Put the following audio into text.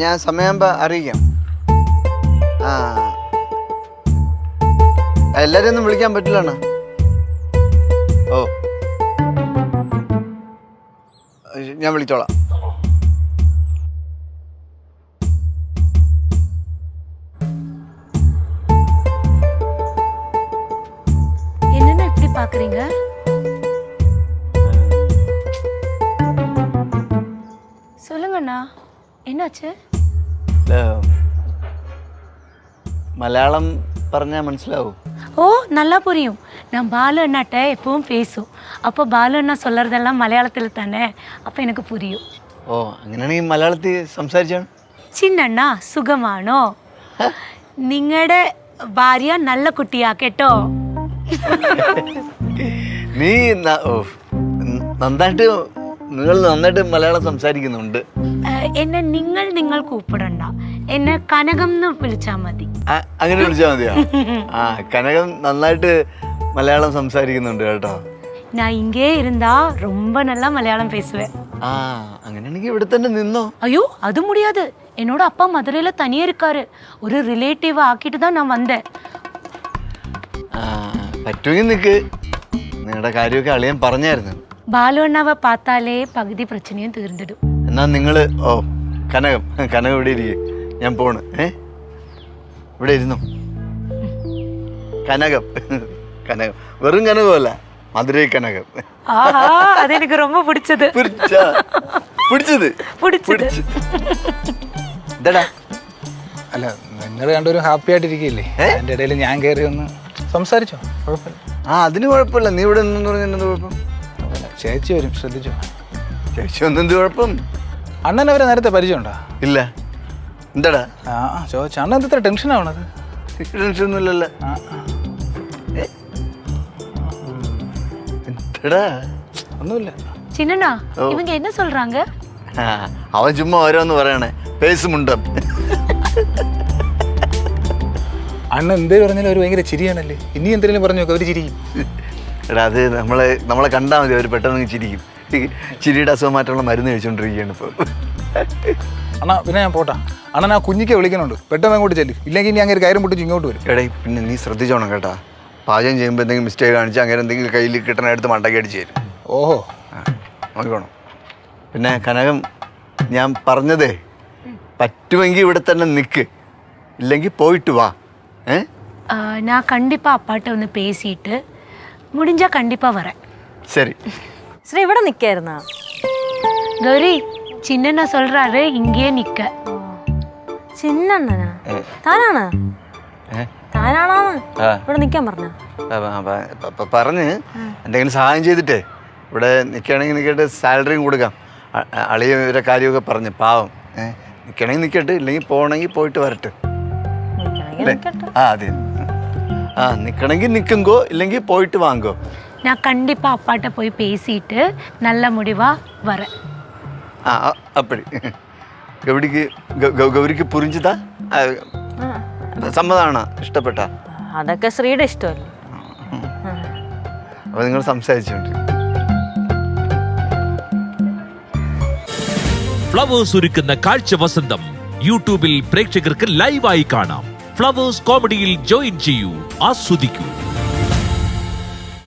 ഞാൻ സമയമാകുമ്പോൾ അറിയിക്കാം ആ എല്ലാരെയും ഒന്നും വിളിക്കാൻ പറ്റില്ലണ്ണ ഓ ഞാൻ വിളിച്ചോളാം என்னென்ன இப்படி பாக்குறீங்க சொல்லுங்கண்ணா என்னாச்சு ഇല്ല, മലയാളം പറഞ്ഞാൽ മനസ്സിലാവും ஓ நல்லா புரியும் நான் பாலு அண்ணாட்ட எப்பவும் பேசும் அப்போ பாலு அண்ணா சொல்றதெல்லாம் மலையாளத்தில் தானே அப்போ எனக்கு புரியும் ഓ അങ്ങനെയാണെങ്കിൽ മലയാളത്തിൽ സംസാരിച്ചാണ് சின்னண்ணா സുഖമാണോ നിങ്ങളുടെ ഭാര്യ നല്ല കുട്ടിയാ കേട്ടോ നീ ന- ഓ, നന്നായിട്ട് നിങ്ങൾ നന്നായിട്ട് മലയാളം സംസാരിക്കുന്നുണ്ട് ഏഹ്, എന്നെ നിങ്ങൾ നിങ്ങൾ കൂപ്പിടണ്ട എന്നെ കനകം എന്ന് വിളിച്ചാൽ മതി ആ, അങ്ങനെ വിളിച്ചാൽ മതിയോ ആ കനകം നന്നായിട്ട് മലയാളം സംസാരിക്കുന്നുണ്ട് കേട്ടോ நான் இங்கே இருந்தா ரொம்ப நல்லா மலையாளம் பேசுவேன் ആ അങ്ങനെയാണെങ്കിൽ ഇവിടെ തന്നെ നിന്നോ ஐயோ அது முடியாது என்னோட அப்பா மதுரையில தனியா இருக்காரு ஒரு ரிலேட்டிவ் ஆக்கிட்டு தான் நான் வந்தேன் ആ പറ്റുമെങ്കിൽ നിൽക്ക് നിങ്ങളുടെ കാര്യമൊക്കെ അളിയൻ പറഞ്ഞായിരുന്നു பாலு அண்ணாவை பார்த்தாலே பகுதி பிரச்சனையும் தீர்ந்துடும் എന്നാ നിങ്ങൾ ഓ കനകം കനകം ഇവിടെ ഇരിക്കും ഞാൻ പോണ് ഏ ഇവിടെ ഇരുന്നു കനകം കനകം വെറും കനകമല്ല മധുരൈ കനകം ஆஹா அது எனக்கு ரொம்ப பிடிச்சது പിടിച്ച പിടിച്ചത് பிடிச்சது ഇതടാ അല്ല നിങ്ങൾ രണ്ടുപേരും ഹാപ്പി ആയിട്ടിരിക്കില്ലേ അതിൻ്റെ ഇടയിൽ ഞാൻ കയറി ഒന്ന് സംസാരിച്ചോ കുഴപ്പമില്ല ആ അതിന് കുഴപ്പമില്ല നീ ഇവിടെ നിന്നു പറഞ്ഞാൽ എന്ത് കുഴപ്പം അതല്ല, ചേച്ചി വരും ശ്രദ്ധിച്ചോ ചേച്ചി ഒന്നെന്ത് കുഴപ്പം അണ്ണൻ അവരെ നേരത്തെ പരിചയമുണ്ടോ ഇല്ല എന്താടാ ആ ചോദിച്ചു അണ്ണൻ എന്ത് ഇത്ര ടെൻഷൻ ആവണത് ടെൻഷനൊന്നുമില്ലല്ലോ ആ ആ. എന്താടാ ഒന്നുമില്ല சின்னண்ணா இவங்க என்ன சொல்றாங்க ആ, അവൻ ചുമ്മാ ഓരോന്ന് പറയണേ പേസ് മുണ്ടം അണ്ണൻ എന്തേലും പറഞ്ഞാലും അവർ ഭയങ്കര ചിരിയാണല്ലേ ഇനി എന്തെങ്കിലും പറഞ്ഞു നോക്കാം അവർ ചിരിക്കും എടാ അത് നമ്മളെ നമ്മളെ കണ്ടാൽ മതി അവർ പെട്ടെന്ന് അങ്ങ് ചിരിക്കും ഈ ചിരിയുടെ അസുഖം മാറ്റമുള്ള മരുന്ന് കഴിച്ചുകൊണ്ടിരിക്കുകയാണ് ഇപ്പോൾ അണ്ണാ പിന്നെ ഞാൻ പോട്ടാ അണ്ണൻ ആ കുഞ്ഞിക്ക് വിളിക്കുന്നുണ്ട് പെട്ടെന്ന് അങ്ങോട്ട് ചെല്ലും ഇല്ലെങ്കിൽ ഇനി അങ്ങനെ കയറും പൊട്ടിച്ച് ഇങ്ങോട്ട് വരും എടേ പിന്നെ നീ ശ്രദ്ധിച്ചോണം കേട്ടാ പാചകം ചെയ്യുമ്പോൾ എന്തെങ്കിലും മിസ്റ്റേക്ക് കാണിച്ചാൽ അങ്ങനെ എന്തെങ്കിലും കയ്യിൽ കിട്ടണ എടുത്ത് മണ്ടയ്ക്ക് അടിച്ച് തരും ഓഹോ ആ, നോക്കിക്കോണം പിന്നെ കനകം ഞാൻ പറഞ്ഞതേ പറ്റുമെങ്കിൽ ഇവിടെ തന്നെ നിൽക്ക് ഇല്ലെങ്കിൽ പോയിട്ട് വാ ഏ ஆ, நான் கண்டிப்பா அப்பாட்ட வந்து பேசிட்டு முடிஞ்சா கண்டிப்பா வரேன் ശരി ശ്രീ ഇവിടെ നിൽക്കായിരുന്നാ கௌரி சின்னண்ணா சொல்றாரு இங்கேயே நிக்க ചിന്നണ്ണനാ താനാണ് ഏ? താനാണോന്ന് ആ. ഇവിടെ നിൽക്കാൻ പറഞ്ഞ പ- പ- പ- പ- പറഞ്ഞ് എന്തെങ്കിലും സഹായം ചെയ്തിട്ടേ ഇവിടെ നിൽക്കുകയാണെങ്കിൽ നിൽക്കട്ടെ സാലറിയും കൊടുക്കാം അ- അ- അളിയ ഇവരെ കാര്യമൊക്കെ പറഞ്ഞ് പാവം ഏ നിൽക്കണമെങ്കിൽ നിൽക്കട്ടെ ഇല്ലെങ്കിൽ പോകണമെങ്കിൽ പോയിട്ട് വരട്ടെ അല്ലേ? ആ അതെ ആ നിൽക്കണമെങ്കിൽ നിൽക്കുങ്കോ ഇല്ലെങ്കിൽ പോയിട്ട് വാങ്ങോ நான் கண்டிப்பா அப்பாட்ட போய் பேசிட்டு நல்ல முடிவா வரேன் ആ ആ, അപ്പടി ഗൗരിക്ക് ഗൗരിക്ക് പുരിഞ്ചതാ? സമ്മതമാണോ ഇഷ്ടപ്പെട്ട. അതൊക്കെ ശ്രീയുടെ ഇഷ്ടമല്ലേ? അപ്പോൾ നിങ്ങൾ സംസാരിച്ചുകൊണ്ട് ഫ്ലവേഴ്സ് ഒരുക്കുന്ന കാഴ്ച വസന്തം യൂട്യൂബിൽ പ്രേക്ഷകർക്ക് ലൈവായി കാണാം. ഫ്ലവേഴ്സ് കോമഡിയിൽ ജോയിൻ ചെയ്യൂ ആസ്വദിക്കൂ.